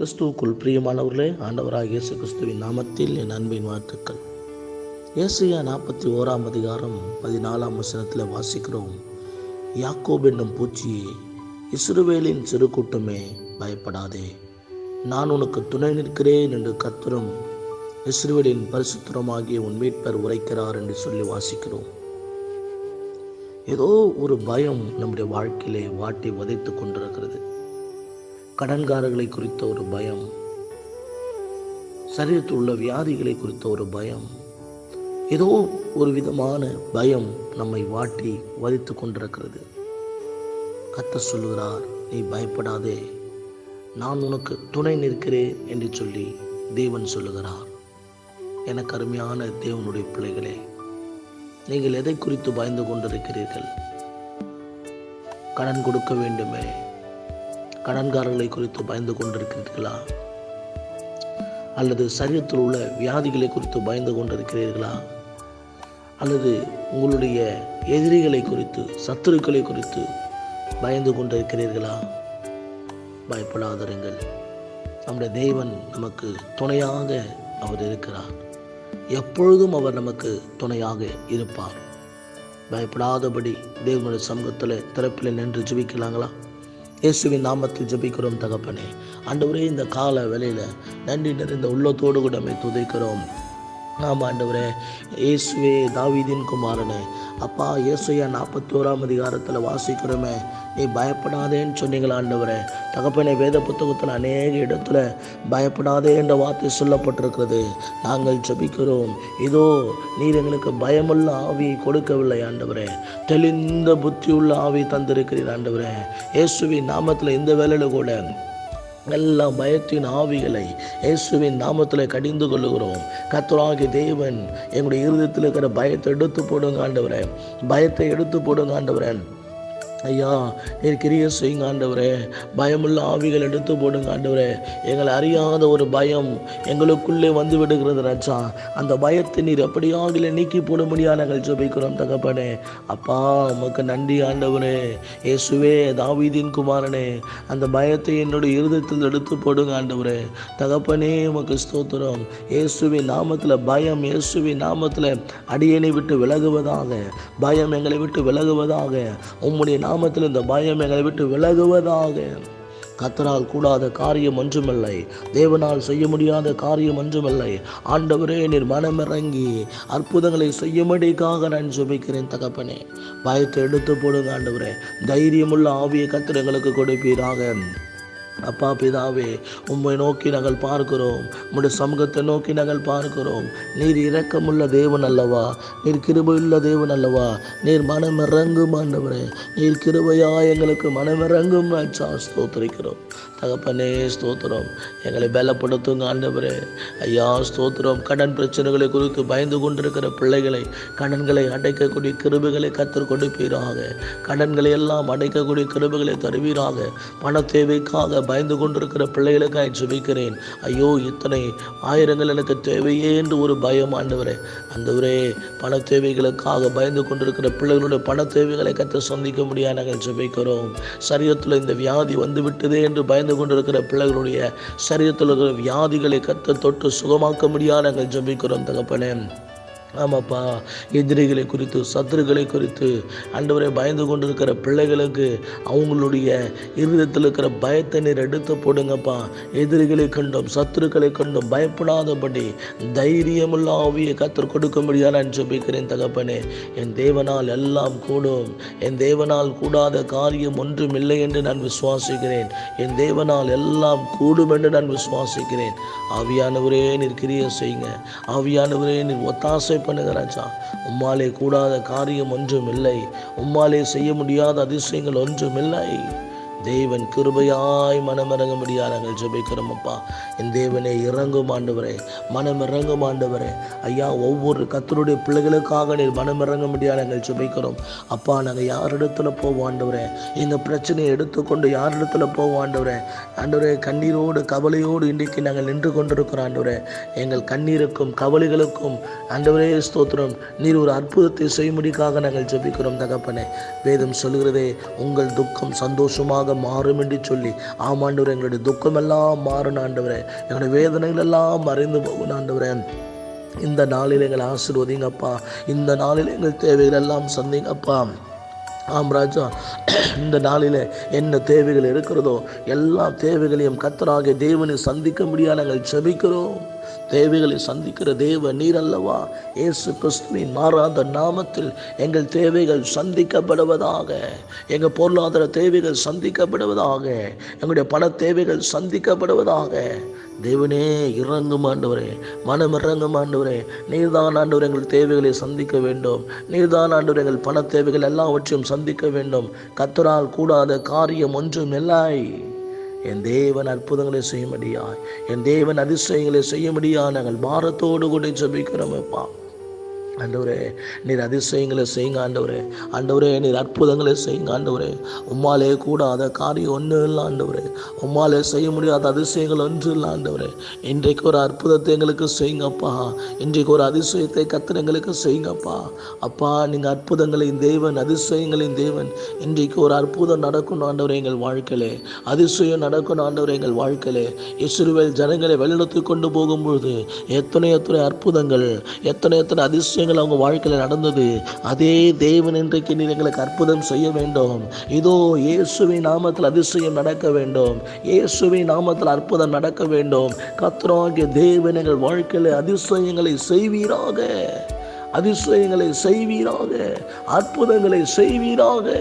கிறிஸ்துவுக்குள் பிரியமானவர்களே ஆண்டவராக இயேசு கிறிஸ்துவின் நாமத்தில் என் அன்பின் வாழ்த்துக்கள். இயேசுயா நாற்பத்தி ஓராம் அதிகாரம் பதினாலாம் வசனத்தில் வாசிக்கிறோம். யாக்கோப் என்னும் பூச்சியே இஸ்ரவேலின் சிறு கூட்டமே பயப்படாதே. நான் உனக்கு துணை நிற்கிறேன் என்று கத்தரும் இஸ்ரவேலின் பரிசுத்தரமாகிய உன் மீட்பர் உரைக்கிறார் என்று சொல்லி வாசிக்கிறோம். ஏதோ ஒரு பயம் நம்முடைய வாழ்க்கையிலே வாட்டி வதைத்து கொண்டிருக்கிறது. கடன்காரர்களை குறித்த ஒரு பயம் சரீரத்தில் உள்ள வியாதிகளை குறித்த ஒரு பயம் ஏதோ ஒரு விதமான பயம் நம்மை வாட்டி வதித்து கொண்டிருக்கிறது. கத்த சொல்லுகிறார் நீ பயப்படாதே நான் உனக்கு துணை நிற்கிறேன் என்று சொல்லி தேவன் சொல்லுகிறார். எனக்கு அருமையான தேவனுடைய பிள்ளைகளே நீங்கள் எதை குறித்து பயந்து கொண்டிருக்கிறீர்கள்? கடன் கொடுக்க வேண்டுமே கடன்காரர்களை குறித்து பயந்து கொண்டிருக்கிறீர்களா? அல்லது சரீரத்தில் உள்ள வியாதிகளை குறித்து பயந்து கொண்டிருக்கிறீர்களா? அல்லது உங்களுடைய எதிரிகளை குறித்து சத்துருக்களை குறித்து பயந்து கொண்டிருக்கிறீர்களா? பயப்படாதருங்கள். நம்முடைய தேவன் நமக்கு துணையாக அவர் இருக்கிறார். எப்பொழுதும் அவர் நமக்கு துணையாக இருப்பார். பயப்படாதபடி தேவனுடைய சமூகத்தில் திறப்பில் நின்று ஜெபிக்கலாங்களா? இயேசுவின் நாமத்தில் ஜெபிக்கிறோம் தகப்பனே. ஆண்டவரே இந்த கால வேலையில் நன்றி நிறைந்த உள்ளத்தோடு கூட நம்மை துதைக்கிறோம். ஆமாம் ஆண்டவரே இயேசுவே தாவீதின் குமாரனே. அப்பா இயேசுயா நாற்பத்தோராம் அதிகாரத்தில் வாசிக்கிறோமே. நீ பயப்படாதேன்னு சொன்னீங்களா ஆண்டவரே? தகப்பனை வேத புத்தகத்தில் அநேக இடத்துல பயப்படாதே என்ற வார்த்தை சொல்லப்பட்டிருக்கிறது. நாங்கள் ஜபிக்கிறோம். இதோ நீர் எங்களுக்கு பயமுள்ள ஆவியை கொடுக்கவில்லை ஆண்டவரே. தெளிந்த புத்தியுள்ள ஆவி தந்திருக்கிறீர் ஆண்டவரே. இயேசுவின் நாமத்தில் இந்த வேலையில் கூட எல்லா பயத்தின் ஆவிகளை இயேசுவின் நாமத்தில் கடிந்து கொள்ளுகிறோம். கத்தராகி தேவன் எங்களுடைய இருதயத்தில் இருக்கிற பயத்தை எடுத்து போடுங்க ஆண்டவரேன் பயத்தை எடுத்து போடுங்க ஆண்டவரேன் ஐயா நீர் கிரிய செய்யுங்க ஆண்டவரே. பயமுள்ள ஆவிகள் எடுத்து போடுங்க ஆண்டவரே. எங்களை அறியாத ஒரு பயம் எங்களுக்குள்ளே வந்து விடுகிறது ராஜா. அந்த பயத்தை நீர் எப்படியாக நீக்கி போட முடியாது நாங்கள் ஜெபிக்கிறோம் தகப்பனே. அப்பா உமக்கு நன்றி ஆண்டவரே. இயேசுவே தாவீதின் குமாரனே. அந்த பயத்தை என்னுடைய இருதயத்தில் எடுத்து போடுங்க ஆண்டவரே. தகப்பனே உமக்கு ஸ்தோத்திரம். இயேசுவின் நாமத்தில் பயம் இயேசுவின் நாமத்தில் அடியனை விட்டு விலகுவதாக பயம் எங்களை விட்டு விலகுவதாக உம்முடைய நாமத்தில் இந்த பயம் எங்களை விட்டு விலகுவதாக. கத்தரால் கூடாத காரியம் ஒன்றுமில்லை. தேவனால் செய்ய முடியாத காரியம் ஒன்றுமில்லை. ஆண்டவரே நீர் மனமிறங்கி அற்புதங்களை செய்யும்படிக்காக நான் சுமிக்கிறேன் தகப்பனே. பயத்தை எடுத்து போடுங்க ஆண்டவரே. தைரியமுள்ள ஆவியை கத்திரங்களுக்கு கொடுப்பீராக. அப்பா பிதாவே உம்மை நோக்கி நாங்கள் பார்க்கிறோம். உம்முடைய சமூகத்தை நோக்கி நாங்கள் பார்க்கிறோம். நீர் இரக்கமுள்ள தேவன் அல்லவா? நீர் கிருபையுள்ள தேவன் அல்லவா? நீர் மனமிறங்கும் ஆண்டவரே. நீர் கிருபையா எங்களுக்கு மனமிறங்கும் ஆச்சா ஸ்தோத்திரிக்கிறோம். தகப்பனே ஸ்தோத்திரம். எங்களை பலப்படுத்துங்க ஆண்டவரே. ஐயா ஸ்தோத்திரம். கடன் பிரச்சனைகளை குறித்து பயந்து கொண்டிருக்கிற பிள்ளைகளை கடன்களை அடைக்கக்கூடிய கிருபைகளை கத்தர் கொடுப்பீராக. கடன்களை எல்லாம் அடைக்கக்கூடிய கிருபைகளை தருவீராக. பண தேவைக்காக பயந்து கொண்டிருக்கிற நான் ஜெபிக்கிறேன் ஐயோ இத்தனை ஆயிரங்கள் எனக்கு தேவையே என்று ஒரு பயம் ஆண்டவரே. அந்தவரே பண தேவைகளுக்காக பயந்து கொண்டிருக்கிற பிள்ளைகளுடைய பண தேவைகளை கற்று சந்திக்க முடியாது நாங்கள் ஜெபிக்கிறோம் சரீரத்தில் இந்த வியாதி வந்து விட்டதே என்று பயந்து கொண்டிருக்கிற பிள்ளைகளுடைய சரீரத்தில் இருக்கிற வியாதிகளை கத்த தொட்டு சுகமாக்க முடியாது நாங்கள் ஜெபிக்கிறோம் தகப்பனே. ஆமாப்பா எதிரிகளை குறித்து சத்துருக்களை குறித்து ஆண்டவரை பயந்து கொண்டிருக்கிற பிள்ளைகளுக்கு அவங்களுடைய இருதயத்தில் இருக்கிற பயத்தை நீர் எடுத்து போடுங்கப்பா. எதிரிகளை கண்டும் சத்துருக்களை கண்டும் பயப்படாதபடி தைரியமுள்ள ஆவியை கத்தர் கொடுக்க முடியாது நான் ஜெபிக்கிறேன் தகப்பனே. என் தேவனால் எல்லாம் கூடும். என் தேவனால் கூடாத காரியம் ஒன்றும் இல்லை என்று நான் விசுவாசிக்கிறேன். என் தேவனால் எல்லாம் கூடும் என்று நான் விசுவாசிக்கிறேன். ஆவியானவரே நீர் கிரிய செய்யுங்க. ஆவியானவரே நீர் ஒத்தாசை பண்ணுங்க ராஜா. உம்மாலே கூடாத காரியம் ஒன்றும் இல்லை. உம்மாலே செய்ய முடியாத அதிசயங்கள் ஒன்றும் இல்லை. தேவன் கிருபையாய் மனமிறங்க முடியாது நாங்கள் ஜெபிக்கிறோம் அப்பா. என் தேவனே இறங்கும் ஆண்டவரே மனம் இறங்கும் ஆண்டவரே. ஐயா ஒவ்வொரு கத்தருடைய பிள்ளைகளுக்காக நீர் மனம் இறங்க முடியாது நாங்கள் ஜெபிக்கிறோம். அப்பா நாங்கள் யாரிடத்துல போவோம் ஆண்டவரே? இந்த பிரச்சனையை எடுத்துக்கொண்டு யாரிடத்துல போவோம் ஆண்டவரே? ஆண்டவரே கண்ணீரோடு கவலையோடு இன்றைக்கு நாங்கள் நின்று கொண்டிருக்கிறோம் ஆண்டவரே. எங்கள் கண்ணீருக்கும் கவலைகளுக்கும் ஆண்டவரே ஸ்தோத்திரம். நீர் ஒரு அற்புதத்தை செய்யும்படிக்காக நாங்கள் ஜெபிக்கிறோம் தகப்பனே. வேதம் சொல்கிறதே உங்கள் துக்கம் சந்தோஷமாக துக்கமாக மாறும் என்று சொல்லி ஆமாண்டவர் எங்களுடைய துக்கமெல்லாம் மாறணும் ஆண்டவரே. எங்களுடைய வேதனைகள் எல்லாம் மறைந்து போகணும் ஆண்டவரே. இந்த நாளில் எங்களை ஆசிர்வதிங்கப்பா. இந்த நாளில் எங்கள் தேவைகள் எல்லாம் சந்திங்கப்பா. ஆம் ராஜா இந்த நாளில் என்ன தேவைகள் இருக்கிறதோ எல்லா தேவைகளையும் கத்தராக தேவனை சந்திக்க முடியாத நாங்கள் செபிக்கிறோம் தேவைகளை சந்திக்கிற தேவ நீர் அல்லவா? இயேசு கிறிஸ்துவின் மாறாத நாமத்தில் எங்கள் தேவைகள் சந்திக்கப்படுவதாக எங்கள் பொருளாதார தேவைகள் சந்திக்கப்படுவதாக எங்களுடைய பண தேவைகள் சந்திக்கப்படுவதாக தேவனே இறங்கும் ஆண்டவரே மனம் இறங்கும் ஆண்டவரே நீர்தான் ஆண்டவர் எங்கள் தேவைகளை சந்திக்க வேண்டும். நீர்தான் ஆண்டவர் எங்கள் பண தேவைகள் எல்லாவற்றையும் சந்திக்க வேண்டும். கத்தரால் கூடாத காரியம் ஒன்றும் இல்லாய் என் தேவன் அற்புதங்களை செய்ய முடியாய் என் தேவன் அதிசயங்களை செய்ய முடியா நாங்கள் பாரத்தோடு கூட ஜபிக்கிறோம் அப்பா. ஆண்டவரே நீர் அதிசயங்களை செய்யுங்க ஆண்டவரே. ஆண்டவரே நீர் அற்புதங்களை செய்யுங்க ஆண்டவரே. உம்மாலே கூடாத காரியம் ஒன்றும் இல்லை ஆண்டவரே. உம்மாலே செய்ய முடியாத அதிசயங்கள் ஒன்று இல்லை ஆண்டவரே. இன்றைக்கு ஒரு அற்புதத்தை எங்களுக்கு செய்யுங்கப்பா இன்றைக்கு ஒரு அதிசயத்தை கத்தர் எங்களுக்கு செய்யுங்கப்பா அப்பா. நீங்கள் அற்புதங்களின் தேவன் அதிசயங்களின் தேவன். இன்றைக்கு ஒரு அற்புதம் நடக்கணும் ஆண்டவரே எங்கள் வாழ்க்கையிலே. அதிசயம் நடக்கணும் ஆண்டவரே எங்கள் வாழ்க்கையிலே. இசுருவேல் ஜனங்களை வழிநடத்தி கொண்டு போகும்பொழுது எத்தனை எத்தனை அற்புதங்கள் எத்தனை எத்தனை அதிசயங்கள் அவங்க வாழ்க்கையில் நடந்தது அதே தேவன் இன்றைக்கு நீர் எங்களுக்கு அற்புதம் செய்ய வேண்டும். இதோ இயேசுவின் நாமத்தில் அதிசயம் நடக்க வேண்டும். இயேசுவின் நாமத்தில் அற்புதம் நடக்க வேண்டும். கத்தராகிய தேவன் எங்கள் வாழ்க்கையில் அதிசயங்களை செய்வீராக. அதிசயங்களை செய்வீராக. அற்புதங்களை செய்வீராக.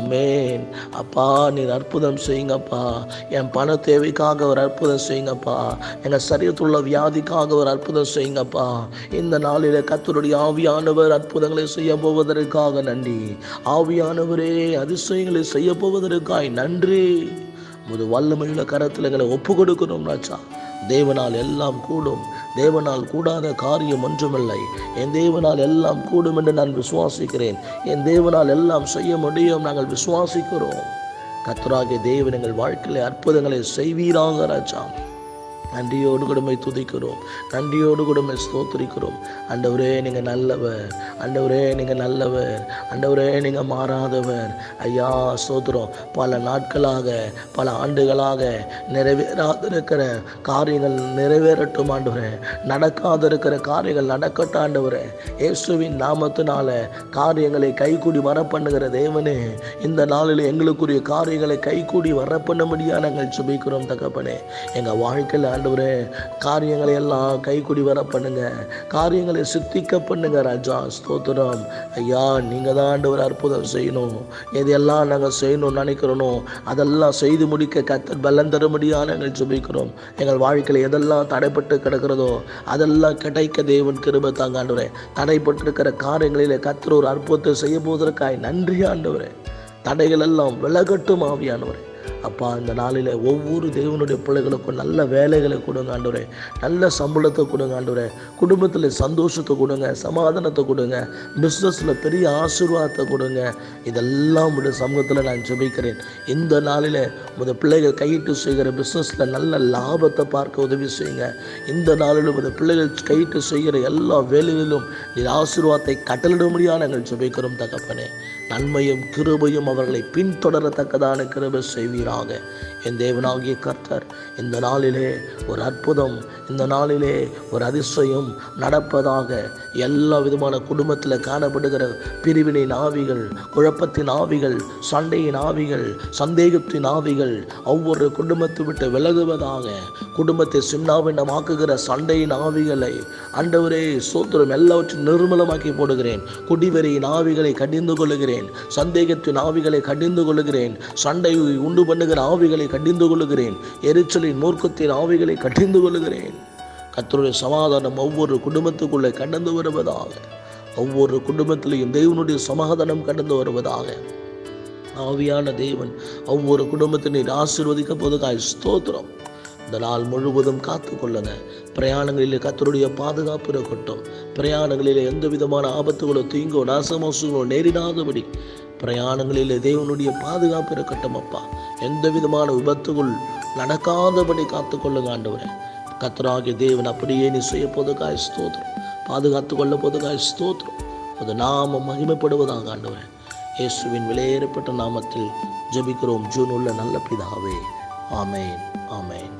அமேன் அப்பா நீர் அற்புதம் செய்யுங்கப்பா. என் பண தேவைக்காக ஒரு அற்புதம் செய்யுங்கப்பா. எங்கள் சரீரத்துள்ள வியாதிக்காக ஒரு அற்புதம் செய்யுங்கப்பா. இந்த நாளில் கத்தருடைய ஆவியானவர் அற்புதங்களை செய்ய போவதற்காக நன்றி. ஆவியானவரே அதிசயங்களை செய்ய போவதற்காய் நன்றி. முது வல்லமையுள்ள கரத்தில் எங்களை ஒப்பு கொடுக்கணும் ராஜா. தேவனால் எல்லாம் கூடும். தேவனால் கூடாத காரியம் ஒன்றுமில்லை. என் தேவனால் எல்லாம் கூடும் என்று நான் விசுவாசிக்கிறேன். என் தேவனால் எல்லாம் செய்ய முடியும் நாங்கள் விசுவாசிக்கிறோம். கத்தராகிய தேவன் எங்கள் வாழ்க்கையில் அற்புதங்களை செய்வீராக ராஜா. நன்றியோடு கொடுமை துதிக்கிறோம். நன்றியோடு கொடுமை ஸ்தோத்திரிக்கிறோம். அண்டவரே நீங்கள் நல்லவர். அண்டவரே நீங்கள் நல்லவர். அண்டவரே நீங்கள் மாறாதவர். ஐயா ஸ்தோத்திரம். பல நாட்களாக பல ஆண்டுகளாக நிறைவேறாதிருக்கிற காரியங்கள் நிறைவேறட்டும் ஆண்டவரே. நடக்காதிருக்கிற காரியங்கள் நடக்கட்டும் ஆண்டவரே. இயேசுவின் நாமத்தினால காரியங்களை கைகூடி வர பண்ணுகிற தேவனே இந்த நாளில் எங்களுக்குரிய காரியங்களை கைகூடி வர பண்ண முடியாது நாங்கள் சுபிக்கிறோம் தகப்பனே. எங்கள் வாழ்க்கையில் ஆண்டவரே காரியங்களை எல்லாம் கைக்குடி வர பண்ணுங்க. காரியங்களை சித்திக்க பண்ணுங்க ராஜா. ஸ்தோத்திரம். ஐயா நீங்கள் தான் ஆண்டவர் அற்புதம் செய்யணும். எதையெல்லாம் நாங்கள் செய்யணும்னு நினைக்கிறோனோ அதெல்லாம் செய்து முடிக்க கத்த பலன் தர முடியாது சுபிக்கிறோம் எங்கள் வாழ்க்கையில் எதெல்லாம் தடைப்பட்டு கிடக்கிறதோ அதெல்லாம் கிடைக்க தேவன் கிருபை தாங்க ஆண்டவரே. தடைப்பட்டிருக்கிற காரியங்களில் கத்திர ஒரு அற்புதத்தை செய்ய போவதற்காய் நன்றி ஆண்டவரே. தடைகள் எல்லாம் விலகட்டும் ஆவியானவரே. அப்பா இந்த நாளில் ஒவ்வொரு தேவனுடைய பிள்ளைகளுக்கும் நல்ல வேலைகளை கொடுங்க ஆண்டவரே. நல்ல சம்பளத்தை கொடுங்க ஆண்டவரே. குடும்பத்தில் சந்தோஷத்தை கொடுங்க சமாதானத்தை கொடுங்க பிஸ்னஸில் பெரிய ஆசீர்வாதத்தை கொடுங்க. இதெல்லாம் உடைய சமூகத்தில் நான் ஜெபிக்கிறேன். இந்த நாளில் உத பிள்ளைகள் கையிட்டு செய்கிற பிஸ்னஸில் நல்ல லாபத்தை பார்க்க உதவி செய்யுங்க. இந்த நாளில் உத பிள்ளைகள் கையிட்டு செய்கிற எல்லா வேலைகளிலும் நீர் ஆசீர்வாதத்தை கட்டளிட முடியாது நாங்கள் ஜெபிக்கிறோம் தகப்பனே. நன்மையும் கிருபையும் அவர்களை பின்தொடரத்தக்கதான கிருபை செய்வீராக. என் தேவனாகிய கர்த்தர் இந்த நாளிலே ஒரு அற்புதம் இந்த நாளிலே ஒரு அதிசயம் நடப்பதாக எல்லா விதமான குடும்பத்தில் காணப்படுகிற பிரிவினின் ஆவிகள் குழப்பத்தின் ஆவிகள் சண்டையின் ஆவிகள் சந்தேகத்தின் ஆவிகள் ஒவ்வொரு குடும்பத்தை விட்டு விலகுவதாக குடும்பத்தை சின்னாவினமாக்குகிற சண்டையின் ஆவிகளை அண்டவரே சோத்திரம் எல்லாவற்றையும் நிர்மலமாக்கி போடுகிறேன். குடிவெறியின் ஆவிகளை கடிந்து கொள்ளுகிறேன். சந்தேகத்தின் ஆவிகளை கடிந்து கொள்ளுகிறேன். சண்டையை உண்டு பண்ணுகிற ஆவிகளை கடிந்து கொள்ளுகிறேன். எரிச்சலின் மூர்க்கத்தின் ஆவிகளை கடிந்து கொள்ளுகிறேன். கத்தருடைய சமாதானம் ஒவ்வொரு குடும்பத்துக்குள்ளே கடந்து வருவதாக. ஒவ்வொரு குடும்பத்திலையும் தெய்வனுடைய சமாதானம் கடந்து வருவதாக. ஆவியான தேவன் ஒவ்வொரு குடும்பத்தினை ஆசீர்வதிக்க போதுக்காய் ஸ்தோத்திரம். இந்த நாள் முழுவதும் காத்து கொள்ளுங்க பிரயாணங்களிலே கத்தருடைய பாதுகாப்பு இருக்கட்டும். பிரயாணங்களிலே எந்த விதமான ஆபத்துகளோ தீங்கோ நாசமோசங்களோ நேரிடாதபடி பிரயாணங்களிலே தேவனுடைய பாதுகாப்பு இருக்கட்டும் அப்பா. எந்த விதமான விபத்துகள் நடக்காதபடி காத்து கொள்ளுங்க ஆண்டவரே. கத்தராகிய தேவன் அப்படியே நீ செய்ய போதுக்காய் ஸ்தோத்திரம். பாதுகாத்து கொள்ள போதுக்காய் ஸ்தோத்திரம். அது நாம மகிமைப்படுவதாக ஆண்டவரே. இயேசுவின் விலையேறப்பட்ட நாமத்தில் ஜபிக்கிறோம். ஜூன் உள்ள நல்ல பிதாவே. ஆமேன் ஆமேன்